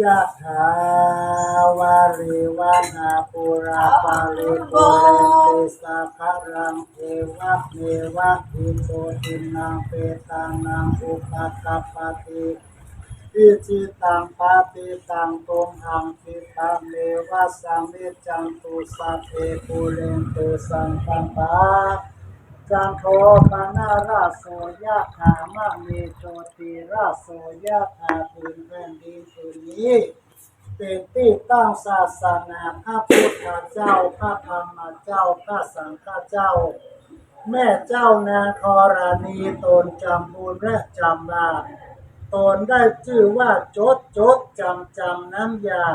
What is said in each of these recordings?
ยะถาวาริวานาปุราปาริปุเรนติสาคารังเอวะเมวะอิโตตินังเปตังนังอุปกปปติอิจิตังปาติตังตุมหังคิตังเมวะสัมมิจังตุสัพเพปุเรนตุสังคัมปา จันโทปนาราโสยะถามะเมโชติราโสยะถาพื้นแผ่นดินผืนนี้เป็นที่ตั้งศาสนาพระพุทธเจ้าพระธรรมเจ้าพระสังฆเจ้า แม่เจ้านางธรณีตนจำบุญและจำบาตนได้ชื่อว่าจดจดจำจำน้ำยา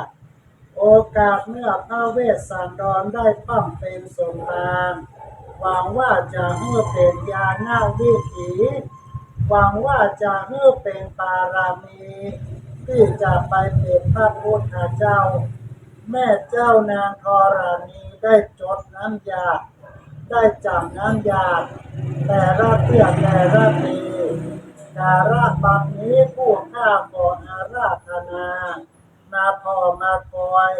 โอกาสเมื่อพระเวสสันดรได้ปั้มเป็นสงคราม หวังว่าจะเมื่อเป็นยาหน้าวิถีหวังว่าจะเมื่อเป็นปารามี ที่จะไปเป็นพระพุทธเจ้า แม่เจ้านางธรณีได้จดน้ำยา ได้จำน้ำยา แต่ละเที่ยแต่ละทีการะบังนี้ผู้ข้าขออาราธนา มาพอมาคอย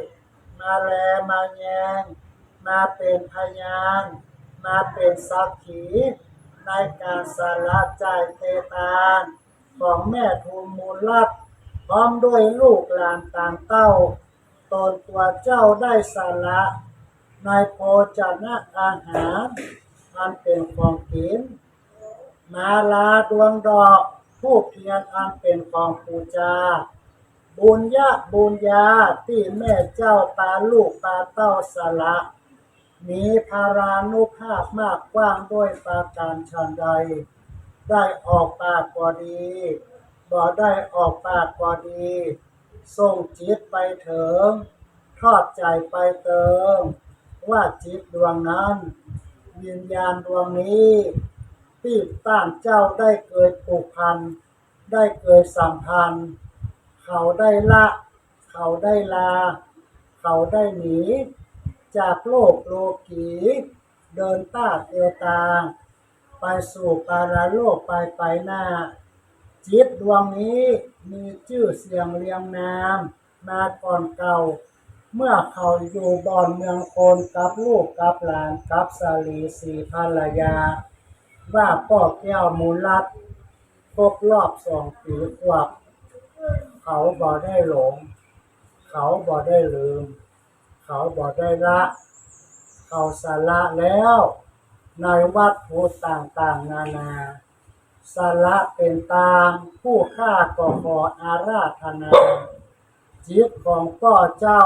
มาแลมาแยง มาเป็นพยาน มาเป็นสักขีในการสละใจายเทตานของแม่ทูลมูลลัดพร้อมด้วยลูกหลานต่างเต้า ตนตัวเจ้าได้สละในโภชนะอาหารอันเป็นของกิน มาลาดวงดอกผู้เพียรอันเป็นของปูจา บุญญาบุญญาที่แม่เจ้าตาลูกตาเต้าสละ มีพารานุภาพมากกว้างด้วยปราการชันใด ได้ออกปากก็ดีบ่ได้ออกปากก็ดีส่งจิตไปเถิงทอดใจไปเติม ว่าจิตดวงนั้นวิญญาณดวงนี้ที่ต้านเจ้าได้เกิดผูกพัน ได้เกิดสัมพันธ์ เขาได้ละ เขาได้ลา เขาได้หนี จากโลกโลกีเดินตาเตียวตา ไปสู่ปาราโลกไปไปหน้า จิตดวงนี้มีชื่อเสียงเรียงนาม มาก่อนเก่า เมื่อเขาอยู่บอนเมืองโคนกับลูกกับหลานกับสาลีสีภรรยา ว่าพ่อแก้วมูลรัดครบรอบสองปีขวบเขาบ่ได้หลง เขาบ่ได้ลืม เขาบ่ได้ละ เขาสละแล้วในวัดภูต่างๆ นานาสละเป็นตามผู้ฆ่าก็ขออาราธนา จิตของพ่อเจ้า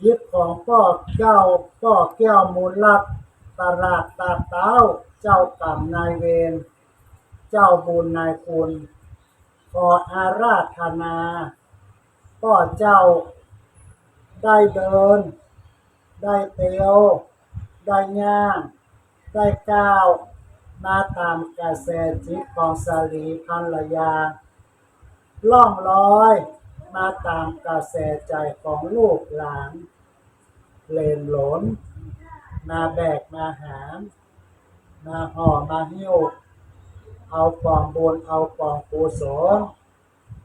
จิตของพ่อเจ้าพ่อแก้วมูลลักตลาดตาเต้าเจ้ากรรมนายเวรเจ้าบุญนายคุณขออาราธนาพ่อเจ้า ได้เดิน ได้เตียว ได้ย่าง ได้ก้าวมาตามกระแสจิตของสาลีภรรยา ล่องลอยมาตามกระแสใจของลูกหลานเลนหลน มาแบกมาหาม มาห่อมาหิ้วเอากล่องบุญเอากล่องกุศล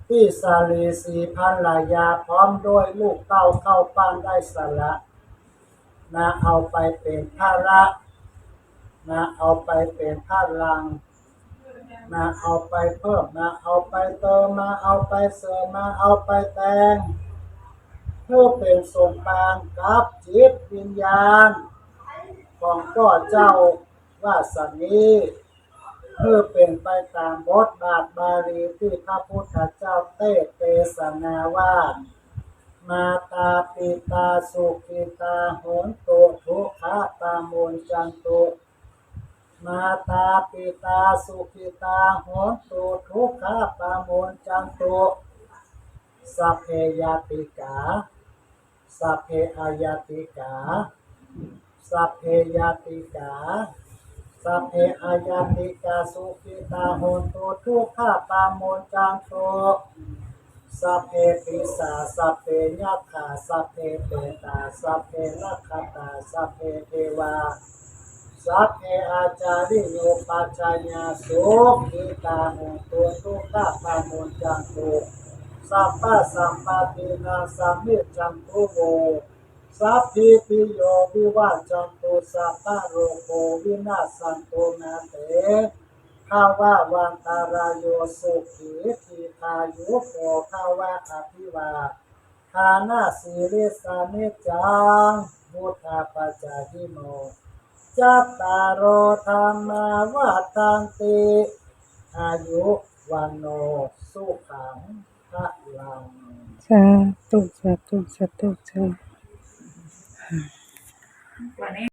ที่สาลีสีพันลายาพร้อมด้วยลูกเต้าเข้าป้านได้สละนาเอาไปเป็นภาระนาเอาไปเป็นภาลังนาเอาไปเพิ่มนาเอาไปเติมมาเอาไปเสริมมาเอาไปแต่งเพื่อเป็นสงกรารกับจิตวิญญาณ ของพ่อเจ้าว่าสันนี้ เพื่อเป็นไปตามบทบาทบาลีที่พระพุทธเจ้าเทศเทศนาว่า มาตาปิตาสุขิตาโหนตุทุกขะตามุนจันตุมาตาปิตาสุขิตาโหนตุทุกขะตามุนจันตุสัพเพยาติกาสัพเพอายาติกาสัพเพยาติกา สัพเพอายาติกาสุขิตาโหนตุทุกขะตามุนจันตุสัพเพปิสาสัพเพยัคขาสัพเพเปตาสัพเพนัคขตาสัพเพเทวาสัพเพอาจาริโยปัจจายาสุขิตาหุตุทุกขะปามุญจันตุสัพพะสัมปตินาสัมมิจันตุโว สัพพิติโยวิวัจจันตุสัพพะโรโควินาสันตุนาเตข้าว่าวันตารายโยสุขีทีคายุโกข้าว่าอภิวาทานาสีริสานิจังมุทาปจายิโนจัตตารโอธรรมาวัฏันติอายุวันโนสุขังพระลังสาธุสาธุสาธุสาธุ วันนี้